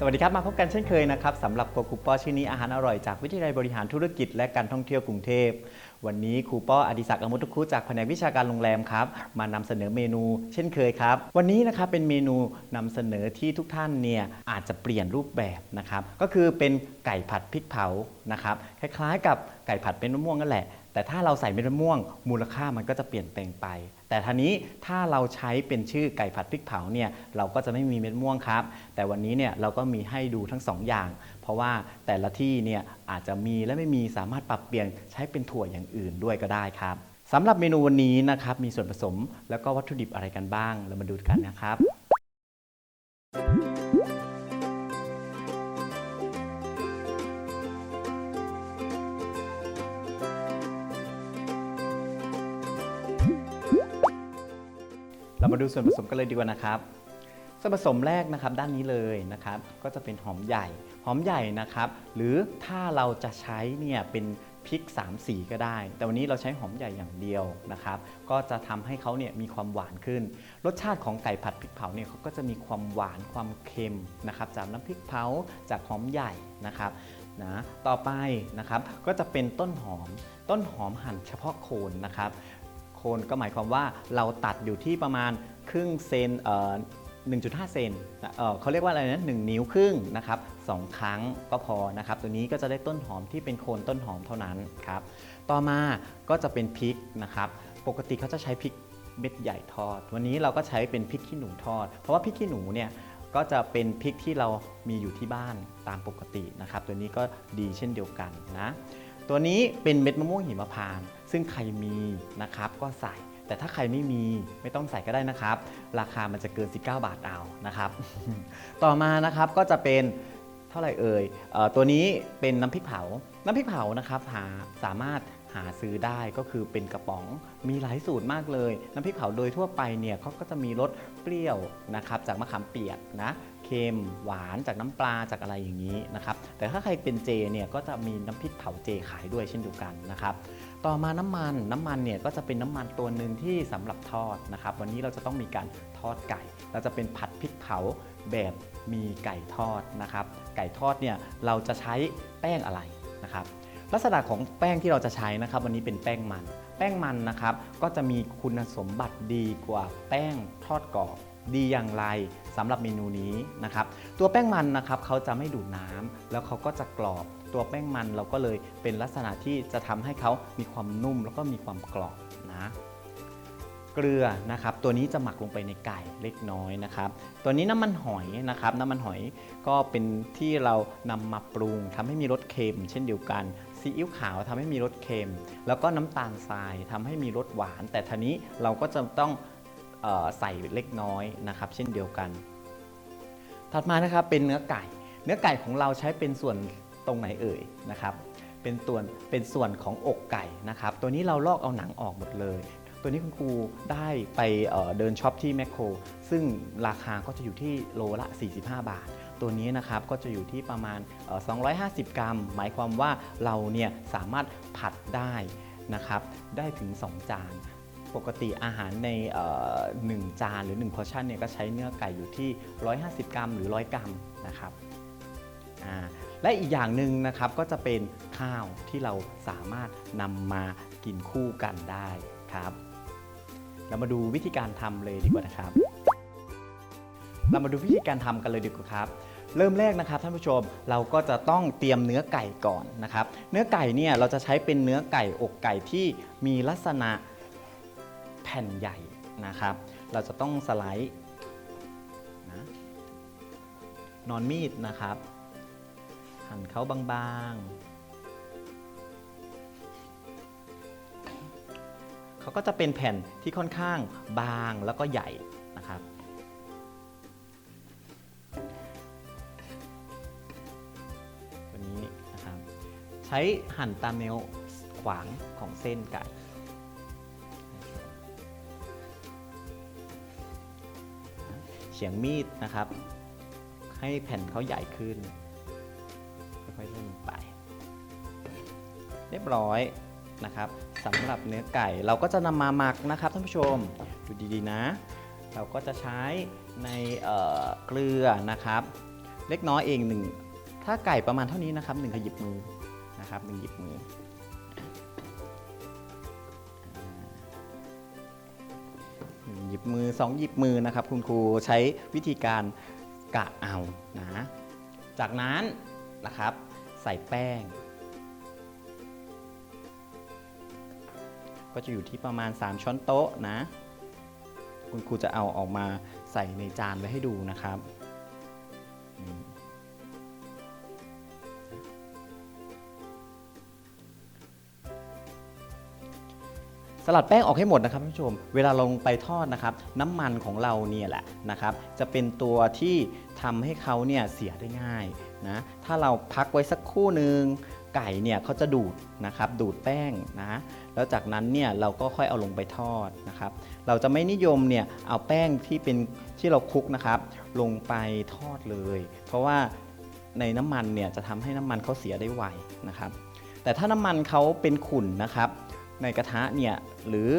สวัสดีครับ มาพบกันเช่นเคยนะครับสำหรับครัวคูป้อชื่อนี้อาหารอร่อยจากวิทยาลัยบริหารธุรกิจและการท่องเที่ยวกรุงเทพ วันนี้ครูป้ออดิศักดิ์อมุตุคุจากแผนกวิชาการโรงแรมครับมานำเสนอเมนูเช่นเคยครับ วันนี้นะครับเป็นเมนูนำเสนอที่ทุกท่านเนี่ยอาจจะเปลี่ยนรูปแบบนะครับก็คือเป็นไก่ผัดพริกเผานะครับคล้ายๆ กับไก่ผัดเป็นมะม่วงนั่นแหละ แต่ถ้าเราใส่เม็ดมะม่วง มูลค่ามันก็จะเปลี่ยนแปลงไป แต่ทีนี้ถ้าเราใช้เป็นชื่อไก่ผัดพริกเผาเนี่ยเราก็จะไม่มีเม็ดมะม่วงครับ แต่วันนี้เนี่ยเราก็มีให้ดูทั้งสองอย่าง เพราะว่าแต่ละที่เนี่ยอาจจะมีและไม่มีสามารถปรับเปลี่ยนใช้เป็นถั่วอย่างอื่นด้วยก็ได้ครับสำหรับเมนูวันนี้นะครับมีส่วนผสม แล้วก็วัตถุดิบอะไรกันบ้าง เรามาดูกันนะครับ เรามาดูส่วนผสมกันเลยดีกว่านะครับ ส่วนผสมแรกนะครับด้านนี้เลยนะครับ ก็จะเป็นหอมใหญ่ หอมใหญ่นะครับ หรือถ้าเราจะใช้เนี่ยเป็นพริก3สีก็ได้ แต่วันนี้เราใช้หอมใหญ่อย่างเดียวนะครับ ก็จะทำให้เขาเนี่ยมีความหวานขึ้น รสชาติของไก่ผัดพริกเผาเนี่ยเขาก็จะมีความหวานความเค็มนะครับจากน้ำพริกเผาจากหอมใหญ่นะครับนะต่อไปนะครับก็จะเป็นต้นหอมต้นหอมหั่นเฉพาะโคนนะครับ โคนก็หมายความว่าเราตัดอยู่ที่ประมาณครึ่งเซนเอ่อ1.5 เซนเอ่อเขาเรียกว่าอะไรนะ1นิ้วครึ่งนะครับสองครั้งก็พอนะครับ ตัวนี้ก็จะได้ต้นหอมที่เป็นโคนต้นหอมเท่านั้นครับ ต่อมาก็จะเป็นพริกนะครับ ปกติเขาจะใช้พริกเม็ดใหญ่ทอด วันนี้เราก็ใช้เป็นพริกขี้หนูทอด เพราะว่าพริกขี้หนูเนี่ยก็จะเป็นพริกที่เรามีอยู่ที่บ้านตามปกตินะครับ ตัวนี้ก็ดีเช่นเดียวกันนะ ตัวนี้เป็นเม็ดมะม่วงหิมพานต์ซึ่งใครมีนะครับก็ใส่ แต่ถ้าใครไม่มีไม่ต้องใส่ก็ได้นะครับ ราคามันจะเกิน 19 บาทเอานะครับ ต่อมานะครับก็จะเป็นเท่าไหร่เอ่ยเอ่อตัวนี้เป็นน้ำพริกเผา น้ำพริกเผานะครับหาสามารถหาซื้อได้ก็คือเป็นกระป๋องมีหลายสูตรมากเลย น้ำพริกเผาโดยทั่วไปเนี่ยเขาก็จะมีรสเปรี้ยวนะครับจากมะขามเปียกนะ เค็มหวานจากน้ำปลาจากอะไรอย่างนี้นะครับแต่ถ้าใครเป็นเจเนี่ยก็จะมีน้ำพริกเผาเจขายด้วยเช่นเดียวกันนะครับต่อมาน้ำมันน้ำมันเนี่ยก็จะเป็นน้ำมันตัวหนึ่งที่สำหรับทอดนะครับวันนี้เราจะต้องมีการทอดไก่ เราจะเป็นผัดพริกเผาแบบมีไก่ทอดนะครับไก่ทอดเนี่ยเราจะใช้แป้งอะไรนะครับลักษณะของแป้งที่เราจะใช้นะครับ วันนี้เป็นแป้งมัน แป้งมันนะครับ ก็จะมีคุณสมบัติดีกว่าแป้งทอดกรอบดีอย่างไรสำหรับเมนูนี้นะครับ ตัวแป้งมันนะครับเขาจะไม่ดูดน้ำแล้วเขาก็จะกรอบตัวแป้งมันเราก็เลยเป็นลักษณะที่จะทำให้เขามีความนุ่มแล้วก็มีความกรอบนะเกลือนะครับตัวนี้จะหมักลงไปในไก่เล็กน้อยนะครับ ตัวนี้น้ำมันหอยนะครับน้ำมันหอยก็เป็นที่เรานำมาปรุงทำให้มีรสเค็มเช่นเดียวกัน ซีอิ๊วขาวทำให้มีรสเค็ม แล้วก็น้ำตาลทรายทำให้มีรสหวาน แต่ทีนี้เราก็จะต้องออใส่เล็กน้อยนะครับ เช่นเดียวกัน ถัดมานะครับเป็นเนื้อไก่ เนื้อไก่ของเราใช้เป็นส่วนตรงไหนเอ่ยนะครับ เป็นส่วนเป็นส่วนของอกไก่นะครับ ตัวนี้เราลอกเอาหนังออกหมดเลย ตัวนี้คุณครูได้ไปเเดินช็อปที่แมคโครซึ่งราคาก็จะอยู่ที่โลละ 45 บาท ตัวนี้นะครับก็จะอยู่ที่ประมาณ 250 กรัม หมายความว่าเราเนี่ยสามารถผัดได้นะครับได้ถึง 2 จาน ปกติอาหารในหนึ่งจานหรือ1พอร์ชั่นเนี่ยก็ใช้เนื้อไก่อยู่ที่ 150 กรัม หรือ 100 กรัมนะครับและอีกอย่างหนึ่งนะครับก็จะเป็นข้าวที่เราสามารถนำมากินคู่กันได้ครับ เรามาดูวิธีการทำเลยดีกว่านะครับ เรามาดูวิธีการทำกันเลยดีกว่าครับ เริ่มแรกนะครับท่านผู้ชมเราก็จะต้องเตรียมเนื้อไก่ก่อนนะครับ เนื้อไก่เนี่ยเราจะใช้เป็นเนื้อไก่อกไก่ที่มีลักษณะแผ่นใหญ่นะครับ เราจะต้องสไลด์นะนอนมีดนะครับ หั่นเขาบางๆ เขาก็จะเป็นแผ่นที่ค่อนข้างบางแล้วก็ใหญ่ ใช้หั่นตามแนวขวางของเส้นไก่เฉียงมีดนะครับ ให้แผ่นเขาใหญ่ขึ้น ค่อยๆเล่นลงไปไป เรียบร้อยนะครับสำหรับเนื้อไก่เราก็จะนำมาหมักนะครับท่านผู้ชมดูดีๆนะ เราก็จะใช้ในเเกลือนะครับ เล็กน้อยเองหนึ่งถ้าไก่ประมาณเท่านี้นะครับหนึ่งขยิบมือ นะครับหนึ่งหยิบมือหนึ่งหยิบมือสองหยิบมือนะครับ คุณครูใช้วิธีการกะเอานะจากนั้นนะครับใส่แป้ง ก็จะอยู่ที่ประมาณ 3 ช้อนโต๊ะนะ คุณครูจะเอาออกมาใส่ในจานไว้ให้ดูนะครับ สลัดแป้งออกให้หมดนะครับท่านผู้ชม เวลาลงไปทอดนะครับ น้ำมันของเราเนี่ยแหละนะครับ จะเป็นตัวที่ทำให้เขาเนี่ยเสียได้ง่ายนะ ถ้าเราพักไว้สักครู่หนึ่งไก่เนี่ยเขาจะดูดนะครับดูดแป้งนะแล้วจากนั้นเนี่ยเราก็ค่อยเอาลงไปทอดนะครับ เราจะไม่นิยมเนี่ยเอาแป้งที่เป็นที่เราคลุกนะครับ ลงไปทอดเลย เพราะว่าในน้ำมันเนี่ยจะทำให้น้ำมันเขาเสียได้ไวนะครับ แต่ถ้าน้ำมันเขาเป็นขุ่นนะครับ ในกระทะเนี่ยหรือ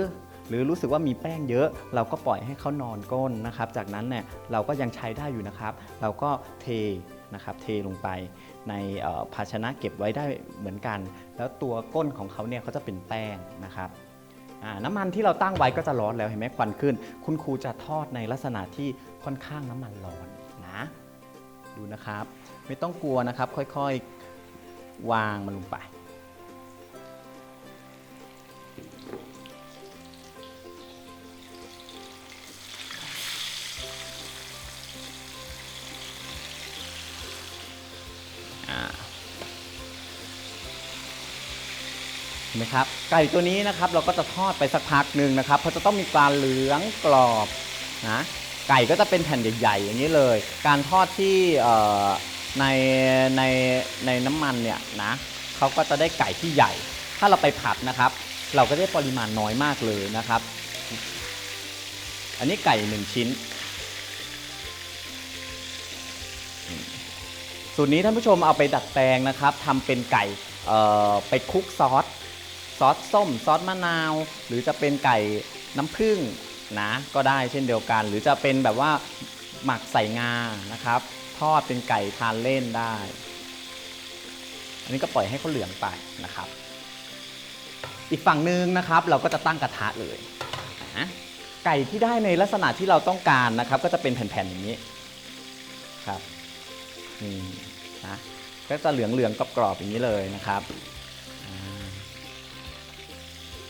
หรือรู้สึกว่ามีแป้งเยอะ เราก็ปล่อยให้เขานอนก้นนะครับ จากนั้นเนี่ยเราก็ยังใช้ได้อยู่นะครับ เราก็เทนะครับเทลงไปในภาชนะเก็บไว้ได้เหมือนกัน แล้วตัวก้นของเขาเนี่ยเขาจะเป็นแป้งนะครับน้ำมันที่เราตั้งไว้ก็จะร้อนแล้วเห็นไหมควันขึ้น คุณครูจะทอดในลักษณะที่ค่อนข้างน้ำมันร้อนนะดูนะครับ ไม่ต้องกลัวนะครับค่อยๆ วางมันลงไป เห็นไหมครับไก่ตัวนี้นะครับเราก็จะทอดไปสักพักหนึ่งนะครับเพราะจะต้องมีการเหลืองกรอบนะไก่ก็จะเป็นแผ่นใหญ่ๆอย่างนี้เลย การทอดที่ในในในน้ำมันเนี่ยนะเขาก็จะได้ไก่ที่ใหญ่ ถ้าเราไปผัดนะครับ เราก็ได้ปริมาณน้อยมากเลยนะครับ อันนี้ไก่หนึ่งชิ้นสูตรนี้ท่านผู้ชมเอาไปดัดแปลงนะครับทำเป็นไก่ไปคลุกซอส ซอสส้ม ซอสมะนาว หรือจะเป็นไก่น้ำผึ้งนะก็ได้เช่นเดียวกัน หรือจะเป็นแบบว่าหมักใส่งานะครับ ทอดเป็นไก่ทานเล่นได้ อันนี้ก็ปล่อยให้เขาเหลืองไปนะครับ อีกฝั่งหนึ่งนะครับ เราก็จะตั้งกระทะเลยนะไก่ที่ได้ในลักษณะที่เราต้องการนะครับ ก็จะเป็นแผ่นๆอย่างนี้ครับนี่นะก็จะเหลืองๆกรอบๆอย่างนี้เลยนะครับ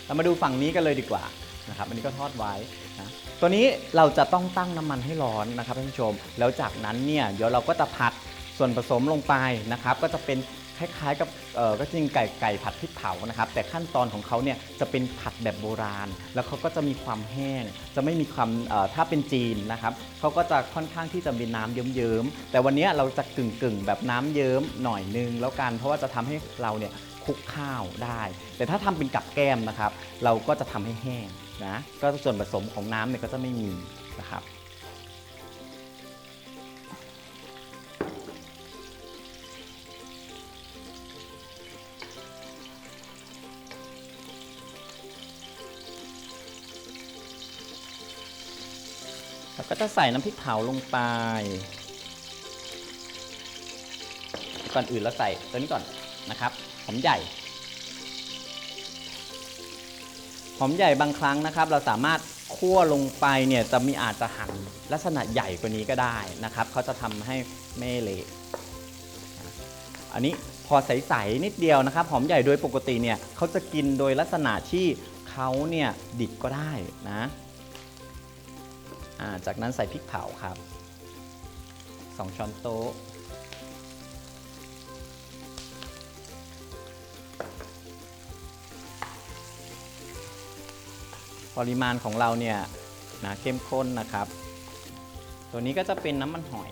เรามาดูฝั่งนี้กันเลยดีกว่านะครับอันนี้ก็ทอดไว้นะตัวนี้เราจะต้องตั้งน้ำมันให้ร้อนนะครับท่านผู้ชม แล้วจากนั้นเนี่ยเดี๋ยวเราก็จะผัดส่วนผสมลงไปนะครับ ก็จะเป็นคล้ายๆกับเออก็จริงไก่ไก่ผัดพริกเผานะครับ แต่ขั้นตอนของเขาเนี่ยจะเป็นผัดแบบโบราณ แล้วเขาก็จะมีความแห้ง จะไม่มีความถ้าเป็นจีนนะครับเขาก็จะค่อนข้างที่จะมีน้ำเยิ้มๆแต่วันนี้เราจะกึ่งๆ แบบน้ำเยิ้มหน่อยนึงแล้วกันเพราะว่าจะทำให้เราเนี่ย คลุกข้าวได้ แต่ถ้าทำเป็นกับแก้มนะครับ เราก็จะทำให้แห้งนะก็ส่วนผสมของน้ำเนี่ยก็จะไม่มีนะครับแล้วก็จะใส่น้ำพริกเผาลงไป ก่อนอื่นเราใส่ตัวนี้ก่อนนะครับ อมใหญ่ หอมใหญ่บางครั้งนะครับ เราสามารถคั่วลงไปเนี่ยจะมีอาจจะหั่นลักษณะใหญ่กว่านี้ก็ได้นะครับเขาจะทำให้ไม่เละอันนี้พอใสๆนิดเดียวนะครับ หอมใหญ่โดยปกติเนี่ยเขาจะกินโดยลักษณะที่เขาเนี่ยดิบก็ได้นะจากนั้นใส่พริกเผาครับ 2 ช้อนโต๊ะ ปริมาณของเราเนี่ยนะเข้มข้นนะครับ ตัวนี้ก็จะเป็นน้ำมันหอย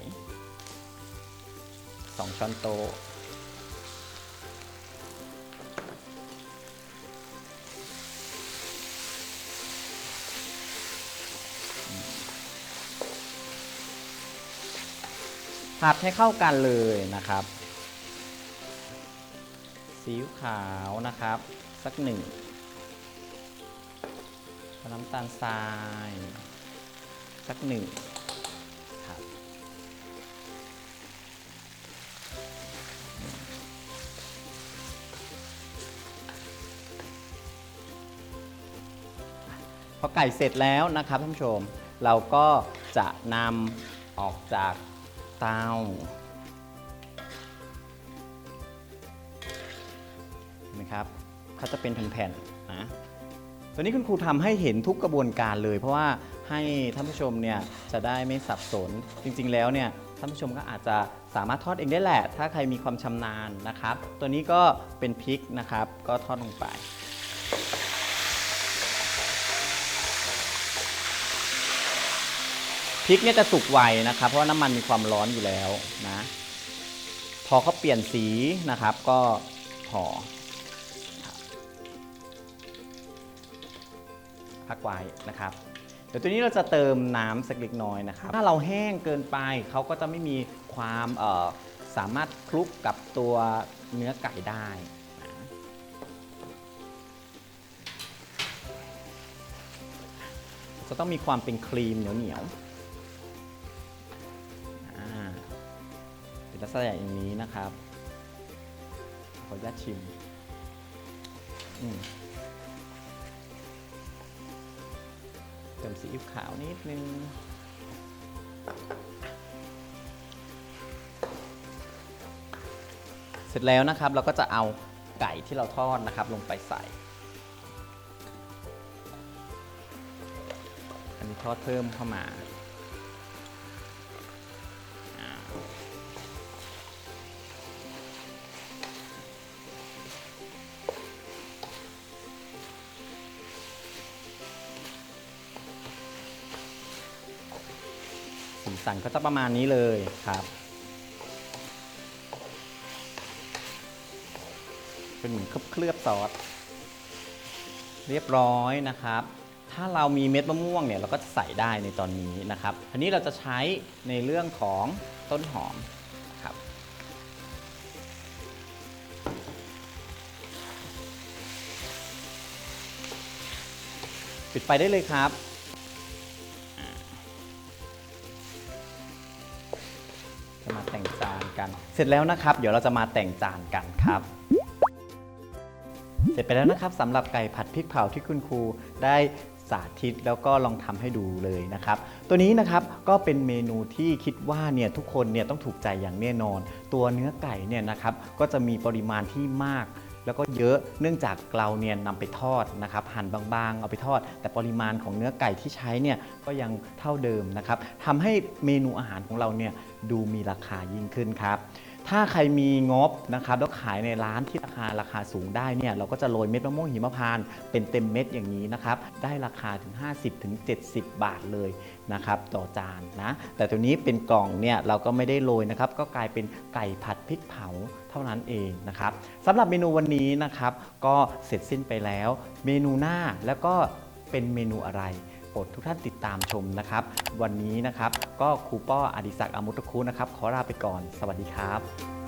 2 ช้อนโต๊ะผัดให้เข้ากันเลยนะครับซีอิ๊วขาวนะครับ สักหนึ่ง น้ำตาลทราย สักหนึ่งครับพอไก่เสร็จแล้วนะครับท่านผู้ชม เราก็จะนำออกจากเตาเห็นะครับเขาจะเป็นแผ่นๆนะ ตัวนี้คุณครูทำให้เห็นทุกกระบวนการเลย เพราะว่าให้ท่านผู้ชมเนี่ยจะได้ไม่สับสน จริง ๆ แล้วเนี่ยท่านผู้ชมก็อาจจะสามารถทอดเองได้แหละ ถ้าใครมีความชำนาญนะครับ ตัวนี้ก็เป็นพริกนะครับ ก็ทอดลงไปพริกเนี่ยจะสุกไวนะครับ เพราะว่าน้ำมันมีความร้อนอยู่แล้วนะ พอเขาเปลี่ยนสีนะครับ ก็พอ พักไว้นะครับ เดี๋ยวตัวนี้เราจะเติมน้ำสักเล็กน้อยนะครับ ถ้าเราแห้งเกินไปเขาก็จะไม่มีความสามารถคลุกกับตัวเนื้อไก่ได้จะต้องมีความเป็นครีมเหนียวเหนียวเป็นลักษณะอย่างนี้นะครับ ขออนุญาตชิม อืม เติมซีอิ๊วขาวนิดนึงเสร็จแล้วนะครับเราก็จะเอาไก่ที่เราทอดนะครับ ลงไปใส่ อันนี้ทอดเพิ่มเข้ามาอ่า สีสันก็จะประมาณนี้เลยครับ เป็นเหมือนเคลือบๆซอสเรียบร้อยนะครับ ถ้าเรามีเม็ดมะม่วงเนี่ยเราก็จะใส่ได้ในตอนนี้นะครับ อันนี้เราจะใช้ในเรื่องของต้นหอมครับ ปิดไฟได้เลยครับ เสร็จแล้วนะครับ เดี๋ยวเราจะมาแต่งจานกันครับ เสร็จไปแล้วนะครับสำหรับไก่ผัดพริกเผาที่คุณครูได้สาธิตแล้วก็ลองทำให้ดูเลยนะครับ ตัวนี้นะครับก็เป็นเมนูที่คิดว่าเนี่ยทุกคนเนี่ยต้องถูกใจอย่างแน่นอน ตัวเนื้อไก่เนี่ยนะครับก็จะมีปริมาณที่มาก แล้วก็เยอะเนื่องจากเราเนี่ยนำไปทอดนะครับหั่นบางๆ เอาไปทอด แต่ปริมาณของเนื้อไก่ที่ใช้เนี่ยก็ยังเท่าเดิมนะครับทำให้เมนูอาหารของเราเนี่ยดูมีราคายิ่งขึ้นครับ ถ้าใครมีงบนะครับแล้วขายในร้านที่ราคาราคาสูงได้เนี่ยเราก็จะโรยเม็ดมะม่วงหิมพานต์เป็นเต็มเม็ดอย่างนี้นะครับได้ราคาถึง 50-70 บาทเลยนะครับต่อจานนะแต่ตัวนี้เป็นกล่องเนี่ยเราก็ไม่ได้โรยนะครับก็กลายเป็นไก่ผัดพริกเผาเท่านั้นเองนะครับสำหรับเมนูวันนี้นะครับก็เสร็จสิ้นไปแล้ว เมนูหน้าแล้วก็เป็นเมนูอะไร รดทุกท่านติดตามชมนะครับ วันนี้นะครับก็ครูป้ออดิศักดิ์อมุตคุนะครับขอลาไปก่อน สวัสดีครับ